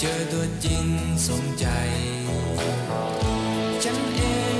เจอตัวจริงสมใจ ฉันเอง